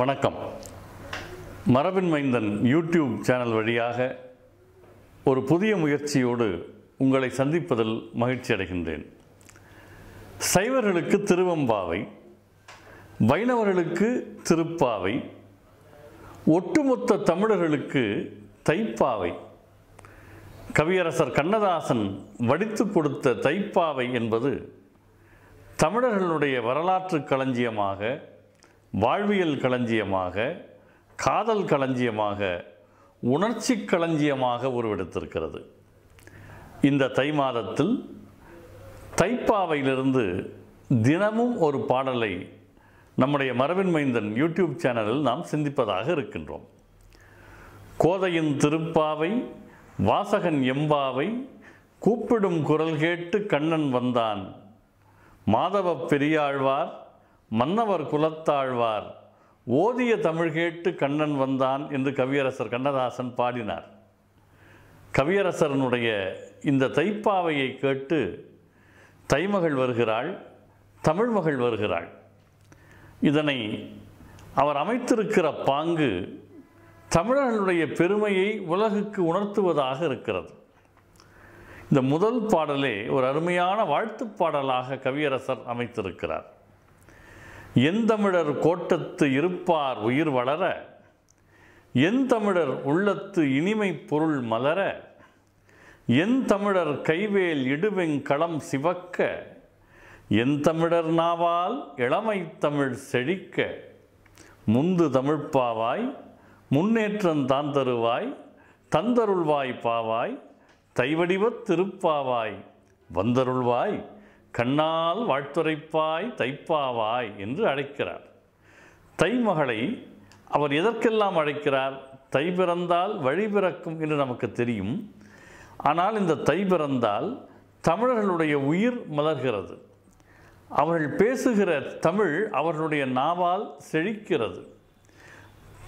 வணக்கம். மரபின் மைந்தன் யூடியூப் சேனல் வழியாக ஒரு புதிய முயற்சியோடு உங்களை சந்திப்பதில் மகிழ்ச்சி அடைகின்றேன். சைவர்களுக்கு திருவம்பாவை வைணவர்களுக்கு திருப்பாவை ஒட்டுமொத்த தமிழர்களுக்கு தைப்பாவை கவியரசர் கண்ணதாசன் வடித்து கொடுத்த தைப்பாவை என்பது தமிழர்களுடைய வரலாற்று களஞ்சியமாக வாழ்வியல் களஞ்சியமாக காதல் களஞ்சியமாக உணர்ச்சி களஞ்சியமாக உருவெடுத்திருக்கிறது. இந்த தை மாதத்தில் தைப்பாவையிலிருந்து தினமும் ஒரு பாடலை நம்முடைய மரபின் மைந்தன் யூடியூப் சேனலில் நாம் சிந்திப்பதாக இருக்கின்றோம். கோதையின் திருப்பாவை வாசகன் எம்பாவை கூப்பிடும் குரல் கேட்டு கண்ணன் வந்தான். மாதவப் பெரியாழ்வார் மன்னவர் குலத்தாழ்வார். ஓதிய தமிழ் கேட்டு கண்ணன் வந்தான் என்று கவியரசர் கண்ணதாசன் பாடினார். கவியரசரனுடைய இந்த தைப்பாவையை கேட்டு தைமகள் வருகிறாள் தமிழ்மகள் வருகிறாள். இதனை அவர் அமைத்திருக்கிற பாங்கு தமிழர்களுடைய பெருமையை உலகுக்கு உணர்த்துவதாக இருக்கிறது. இந்த முதல் பாடலே ஒரு அருமையான வாழ்த்துப் பாடலாக கவியரசர் அமைத்திருக்கிறார். எந்தமிழர் கோட்டத்து இருப்பார் உயிர் வளர என் தமிழர் உள்ளத்து இனிமை பொருள் மலர என் தமிழர் கைவேல் இடுவெங் களம் சிவக்க என் தமிழர் நாவால் இளமை தமிழ் செழிக்க முந்து தமிழ்ப்பாவாய் முன்னேற்றம் தான் தருவாய் தந்தருள்வாய் பாவாய் தைவடிவத் திருப்பாவாய் வந்தருள்வாய். கண்ணால் வாழ்த்துரைப்பாய் தைப்பாவாய் என்று அழைக்கிறார். தைமகளை அவர் எதற்கெல்லாம் அழைக்கிறார்? தை பிறந்தால் வழி பிறக்கும் என்று நமக்கு தெரியும். ஆனால் இந்த தை பிறந்தால் தமிழர்களுடைய உயிர் மலர்கிறது. அவர்கள் பேசுகிற தமிழ் அவர்களுடைய நாவால் செழிக்கிறது.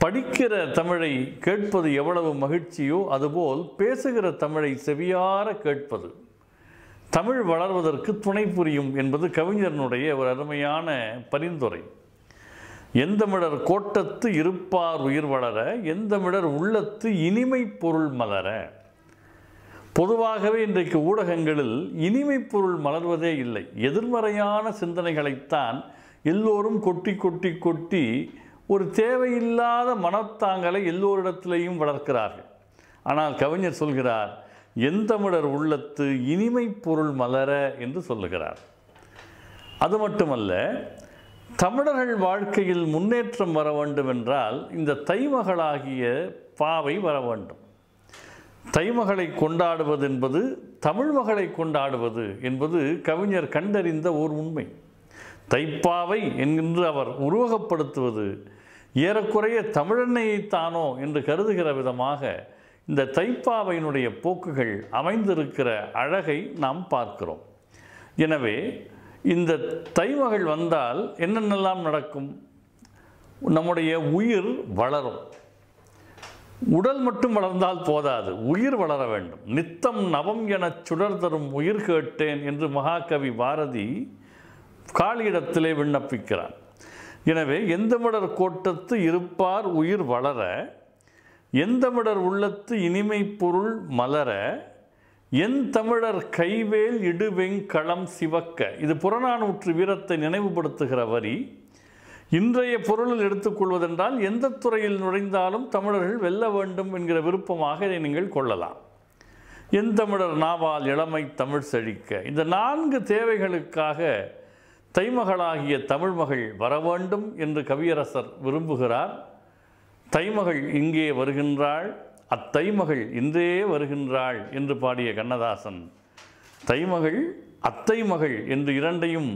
படிக்கிற தமிழை கேட்பது எவ்வளவு மகிழ்ச்சியோ அதுபோல் பேசுகிற தமிழை செவியார கேட்பது. தமிழ் வளர்வதற்கு துணை புரியும் என்பது கவிஞரனுடைய ஒரு அருமையான பரிந்துரை. எந்தமிழர் கோட்டத்து இருப்பார் உயிர் வளர எந்தமிழர் உள்ளத்து இனிமை பொருள் மலர. பொதுவாகவே இன்றைக்கு ஊடகங்களில் இனிமை பொருள் மலர்வதே இல்லை. எதிர்மறையான சிந்தனைகளைத்தான் எல்லோரும் கொட்டி கொட்டி கொட்டி ஒரு தேவையில்லாத மனத்தாங்களை எல்லோரிடத்திலேயும் வளர்க்கிறார்கள். ஆனால் கவிஞர் சொல்கிறார் எந்தமிழர் உள்ளத்து இனிமை பொருள் மலர என்று சொல்லுகிறார். அது மட்டுமல்ல தமிழர்கள் வாழ்க்கையில் முன்னேற்றம் வர வேண்டும் என்றால் இந்த தைமகளாகிய பாவை வர வேண்டும். தைமகளை கொண்டாடுவது என்பது தமிழ் மகளை கொண்டாடுவது என்பது கவிஞர் கண்டறிந்த ஓர் உண்மை. தைப்பாவை என்று அவர் உருவகப்படுத்துவது ஏறக்குறைய தமிழெண்ணையைத்தானோ என்று கருதுகிற விதமாக இந்த தைப்பாவையினுடைய போக்குகள் அமைந்திருக்கிற அழகை நாம் பார்க்கிறோம். எனவே இந்த தைமகள் வந்தால் என்னென்னலாம் நடக்கும்? நம்முடைய உயிர் வளரும். உடல் மட்டும் வளர்ந்தால் போதாது உயிர் வளர வேண்டும். நித்தம் நவம் எனச் சுடர் தரும் உயிர் கேட்டேன் என்று மகாகவி பாரதி காளியிடத்திலே விண்ணப்பிக்கிறான் எனவே எந்தமிடர் கோட்டத்து இருப்பார் உயிர் வளர எந்தமிடர் உள்ளத்து இனிமை பொருள் மலர என் தமிழர் கைவேல் இடுவெங்களம் சிவக்க. இது புறநானூற்று வீரத்தை நினைவுபடுத்துகிற வரி. இன்றைய பொருளில் எடுத்துக்கொள்வதென்றால் எந்த துறையில் நுழைந்தாலும் தமிழர்கள் வெல்ல வேண்டும் என்கிற விருப்பமாக இதை நீங்கள் கொள்ளலாம். என் தமிழர் நாவால் இளமை தமிழ் செழிக்க. இந்த நான்கு தேவைகளுக்காக தைமகளாகிய தமிழ்மகள் வர வேண்டும் என்று கவியரசர் விரும்புகிறார். தைமகள் இங்கே வருகின்றாள் அத்தைமகள் இன்றே வருகின்றாள் என்று பாடிய கண்ணதாசன். தைமகள் அத்தைமகள் என்று இரண்டையும்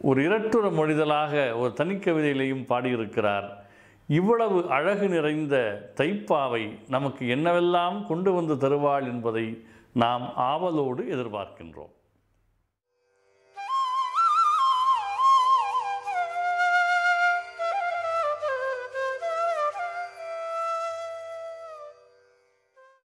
ஒரு இரட்டுற மொழிதலாக ஒரு தனிக்கவிதையிலையும் பாடியிருக்கிறார். இவ்வளவு அழகு நிறைந்த தைப்பாவை நமக்கு என்னவெல்லாம் கொண்டு வந்து தருவாள் என்பதை நாம் ஆவலோடு எதிர்பார்க்கின்றோம்.